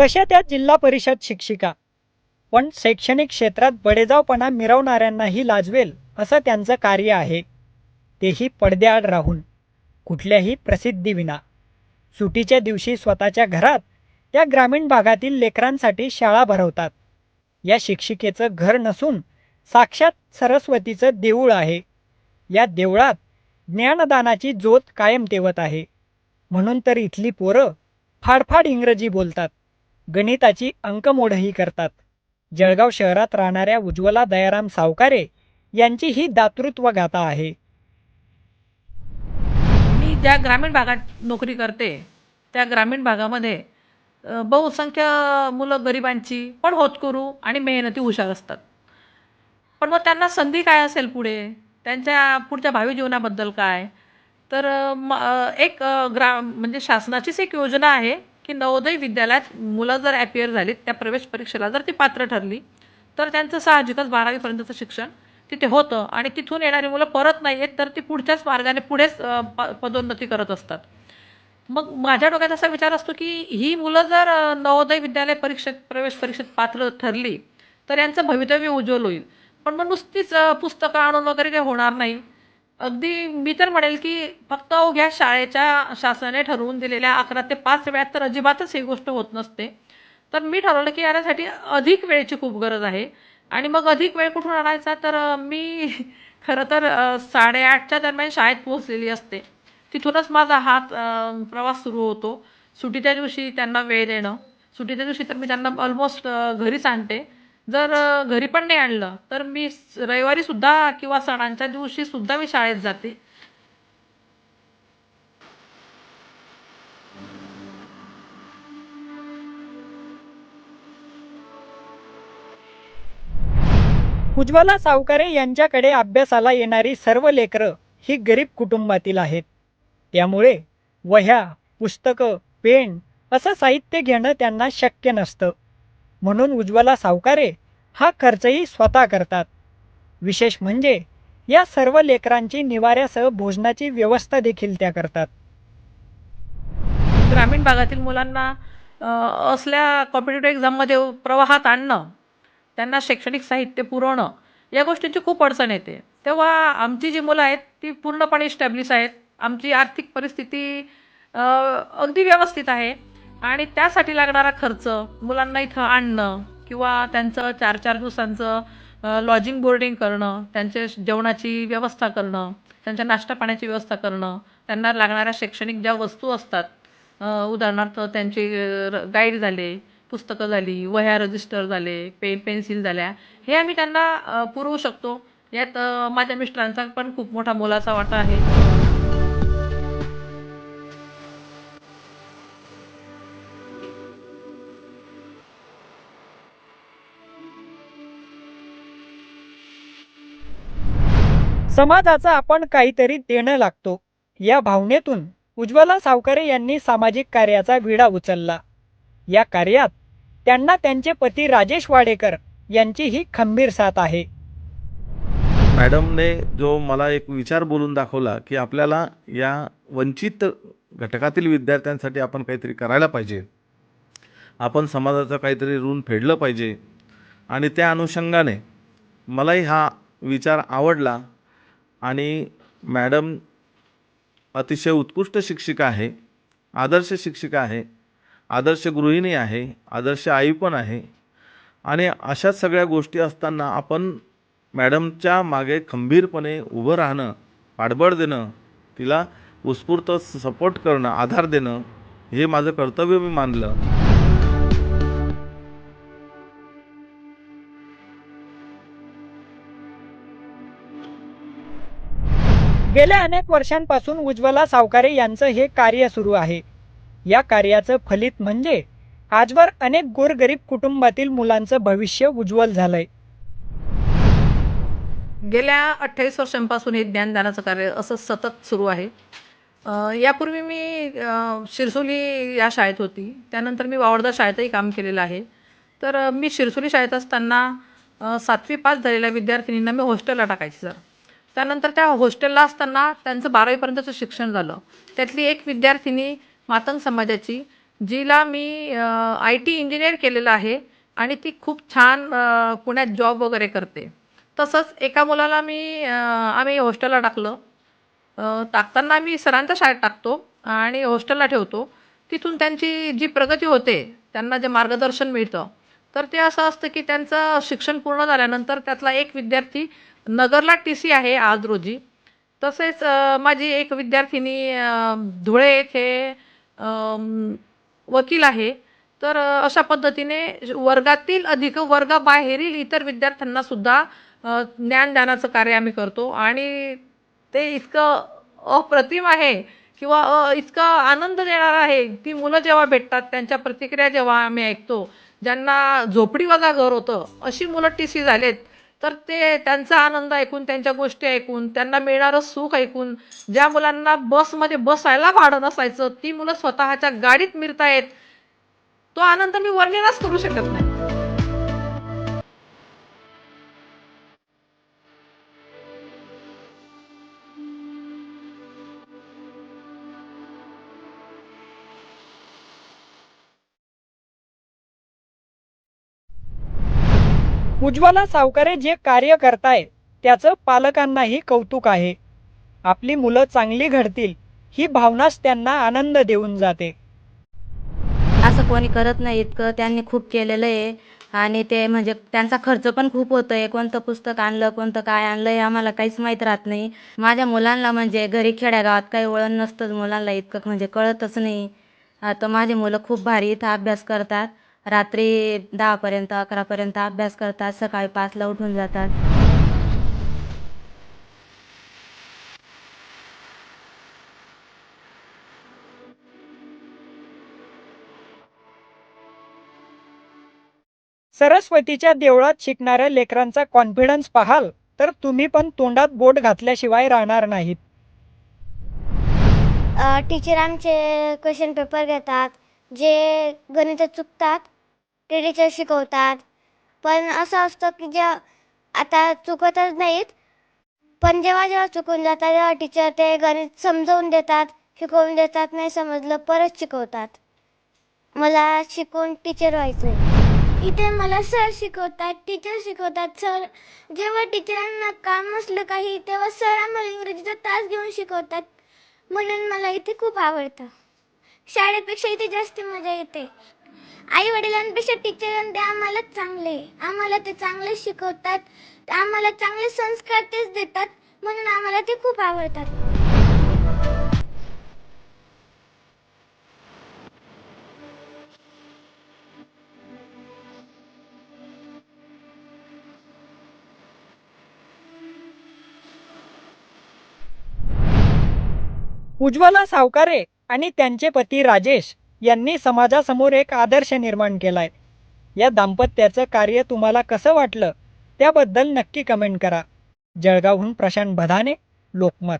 तशा त्या जिल्हा परिषद शिक्षिका. पण शैक्षणिक क्षेत्रात बडेजावपणा मिरवणाऱ्यांनाही लाजवेल असं त्यांचं कार्य आहे. तेही पडद्याआड राहून कुठल्याही प्रसिद्धीविना सुटीच्या दिवशी स्वतःच्या घरात त्या ग्रामीण भागातील लेकरांसाठी शाळा भरवतात. या शिक्षिकेचं घर नसून साक्षात सरस्वतीचं देऊळ आहे. या देवळात ज्ञानदानाची ज्योत कायम तेवत आहे. म्हणून तर इथली पोरं फाडफाड इंग्रजी बोलतात. गणिताची अंकमोडही करतात. जळगाव शहरात राहणाऱ्या उज्ज्वला दयाराम सावकारे यांची ही दातृत्व गाथा आहे. मी ज्या ग्रामीण भागात नोकरी करते त्या ग्रामीण भागामध्ये बहुसंख्य मुलं गरिबांची पण होतकरू आणि मेहनती हुशार असतात. पण मग त्यांना संधी काय असेल पुढे? त्यांच्या पुढच्या भावी जीवनाबद्दल काय? तर म एक ग्रा म्हणजे शासनाचीच एक योजना आहे. की नवोदय विद्यालयात मुलं जर ॲपियर झालीत त्या प्रवेश परीक्षेला जर ती पात्र ठरली तर त्यांचं साहजिकच बारावीपर्यंतचं शिक्षण तिथे होतं आणि तिथून येणारी मुलं परत नाही आहेत तर ती पुढच्याच मार्गाने पुढेच प पदोन्नती करत असतात. मग माझ्या डोक्यात असा विचार असतो की ही मुलं जर नवोदय विद्यालय परीक्षेत प्रवेश परीक्षेत पात्र ठरली तर यांचं भवितव्य उज्ज्वल होईल. पण मग नुसतीच पुस्तकं आणून वगैरे काही होणार नाही. अगदी मी तर म्हणेल की फक्त अवघ्या शाळेच्या शासनाने ठरवून दिलेल्या अकरा ते पाच वेळात तर अजिबातच ही गोष्ट होत नसते. तर मी ठरवलं की यासाठी अधिक वेळेची खूप गरज आहे. आणि मग अधिक वेळ कुठून आणायचा? तर मी खरं तर साडेआठच्या दरम्यान शाळेत पोहोचलेली असते. तिथूनच माझा हात प्रवास सुरू होतो. सुट्टीच्या दिवशी त्यांना वेळ देणं. सुट्टीच्या दिवशी तर मी त्यांना ऑलमोस्ट घरीच आणते. जर घरी पण नाही आणलं तर मी रविवारी रविवारीसुद्धा किंवा सणांच्या दिवशीसुद्धा मी शाळेत जाते. उज्ज्वला सावकारे यांच्याकडे अभ्यासाला येणारी सर्व लेकरं ही गरीब कुटुंबातील आहेत. त्यामुळे वह्या पुस्तकं पेन असं साहित्य घेणं त्यांना शक्य नसतं. म्हणून उज्ज्वला सावकारे हा खर्चही स्वतः करतात. विशेष म्हणजे या सर्व लेकरांची निवाऱ्यासह भोजनाची व्यवस्था देखील त्या करतात. ग्रामीण भागातील मुलांना असल्या कॉम्पिटेटिव्ह एक्झाममध्ये प्रवाहात आणणं त्यांना शैक्षणिक साहित्य पुरवणं या गोष्टींची खूप अडचण येते. तेव्हा आमची जी मुलं आहेत ती पूर्णपणे इस्टॅब्लिश आहेत. आमची आर्थिक परिस्थिती अगदी व्यवस्थित आहे. आणि त्यासाठी लागणारा खर्च मुलांना इथं आणणं किंवा त्यांचं चार चार दिवसांचं लॉजिंग बोर्डिंग करणं त्यांच्या जेवणाची व्यवस्था करणं त्यांच्या नाश्ता पाण्याची व्यवस्था करणं त्यांना लागणाऱ्या शैक्षणिक ज्या वस्तू असतात उदाहरणार्थ त्यांचे गाईड झाले पुस्तकं झाली वह्या रजिस्टर झाले पेन पेन्सिल झाल्या हे आम्ही त्यांना पुरवू शकतो. यात माझ्या मिस्टरांचा पण खूप मोठा मोलाचा वाटा आहे. समाजाचा आपण काहीतरी देणं लागतो. या भावनेतून उज्ज्वला सावकारे यांनी सामाजिक कार्याचा विडा उचलला. या कार्यात त्यांना त्यांचे पती राजेश वाडेकर यांची ही खंबीर साथ आहे. मॅडमने जो मला एक विचार बोलून दाखवला की आपल्याला या वंचित घटकातील विद्यार्थ्यांसाठी आपण काहीतरी करायला पाहिजे. आपण समाजाचं काहीतरी ऋण फेडलं पाहिजे. आणि त्या अनुषंगाने मलाही हा विचार आवडला. आणि मॅडम अतिशय उत्कृष्ट शिक्षिका आहे आदर्श शिक्षिका आहे आदर्श गृहिणी आहे आदर्श आई पण आहे. आणि अशाच सगळ्या गोष्टी असताना आपण मॅडमच्या मागे खंबीरपणे उभं राहणं पाठबळ देणं तिला उत्स्फूर्त सपोर्ट करणं आधार देणं हे माझं कर्तव्य मी मानलं. गेल्या अनेक वर्षांपासून उज्ज्वला सावकारे यांचं हे कार्य सुरू आहे. या कार्याचं फलित म्हणजे आजवर अनेक गोरगरीब कुटुंबातील मुलांचं भविष्य उज्ज्वल झालंय. गेल्या अठ्ठावीस वर्षांपासून हे ज्ञानदानाचं कार्य असं सतत सुरू आहे. यापूर्वी मी शिरसोली या शाळेत होती. त्यानंतर मी वावडदा शाळेतही काम केलेलं आहे. तर मी शिरसोली शाळेत असताना सातवी पास झालेल्या विद्यार्थिनींना मी हॉस्टेलला टाकायची सर. त्यानंतर त्या हॉस्टेलला असताना त्यांचं बारावीपर्यंतचं शिक्षण झालं. त्यातली एक विद्यार्थिनी मातंग समाजाची जिला मी आय टी इंजिनियर केलेलं आहे आणि ती खूप छान पुण्यात जॉब वगैरे करते. तसंच एका मुलाला मी आम्ही हॉस्टेलला टाकलं. टाकताना आम्ही सरांच्या शाळेत टाकतो आणि हॉस्टेलला ठेवतो. तिथून त्यांची जी प्रगती होते त्यांना जे मार्गदर्शन मिळतं तर ते असं असतं की त्यांचं शिक्षण पूर्ण झाल्यानंतर त्यातला एक विद्यार्थी नगरला टी सी आहे आज रोजी. तसेच माझी एक विद्यार्थिनी धुळे येथे वकील आहे. तर अशा पद्धतीने वर्गातील अधिक वर्गाबाहेरील इतर विद्यार्थ्यांना सुद्धा ज्ञानदानाचं कार्य आम्ही करतो. आणि ते इतकं अप्रतिम आहे किंवा अ, इतका आनंद देणार आहे. ती मुलं जेव्हा भेटतात त्यांच्या प्रतिक्रिया जेव्हा आम्ही ऐकतो ज्यांना झोपडी वजा घर होतं अशी मुलं टी सी झालेत. तर ते त्यांचा आनंद ऐकून त्यांच्या गोष्टी ऐकून त्यांना मिळणारं सुख ऐकून ज्या मुलांना बसमध्ये बसायला भाडं नसायचं ती मुलं स्वतःच्या गाडीत मिरतायत तो आनंद मी वर्णनच करू शकत नाही. उज्ज्वला सावकारे जे कार्य करतायत त्याचं पालकांनाही कौतुक आहे. आपली मुलं चांगली घडतील ही भावनाच त्यांना आनंद देऊन जाते. असं कोणी करत नाही इतकं त्यांनी खूप केलेलं आहे. आणि ते म्हणजे त्यांचा खर्च पण खूप होतो आहे कोणतं पुस्तक आणलं कोणतं काय आणलं हे आम्हाला काहीच माहीत राहत नाही. माझ्या मुलांना म्हणजे घरी खेड्यागावात काही वळण नसतं मुलांना इतकं म्हणजे कळतच नाही. आता माझी मुलं खूप भारी इथं अभ्यास करतात. रात्री दहापर्यंत अकरापर्यंत अभ्यास करतात सकाळी पाचला उठून जातात. सरस्वतीच्या देवळात शिकणाऱ्या लेकरांचा कॉन्फिडन्स पाहाल तर तुम्ही पण तोंडात बोट घातल्याशिवाय राहणार नाहीत. टीचर आमचे क्वेश्चन पेपर घेतात. जे गणित चुकतात ते टीचर शिकवतात. पण असं असतं की जे आता चुकतच नाहीत पण जेव्हा जेव्हा चुकून जातात तेव्हा टीचर ते गणित समजवून देतात शिकवून देतात नाही समजलं परत शिकवतात. मला शिकून टीचर व्हायचं आहे इथे मला सर शिकवतात टीचर शिकवतात. सर जेव्हा टीचरांना काम असलं काही तेव्हा सर आम्हाला इंग्रजीचा तास घेऊन शिकवतात. म्हणून मला इथे खूप आवडतं. शाळेपेक्षा इथे जास्त मजा येते. आई वडिलांपेक्षा टीचर ते आम्हाला चांगले. आम्हाला ते चांगले शिकवतात. आम्हाला चांगले संस्कार तेच देतात. म्हणून आम्हाला ते खूप आवडतात. उज्ज्वला सावकारे. आणि त्यांचे पती राजेश यांनी समाजासमोर एक आदर्श निर्माण केलाय. या दाम्पत्याचं कार्य तुम्हाला कसं वाटलं? त्याबद्दल नक्की कमेंट करा. जळगावहून प्रशांत भदाने लोकमत.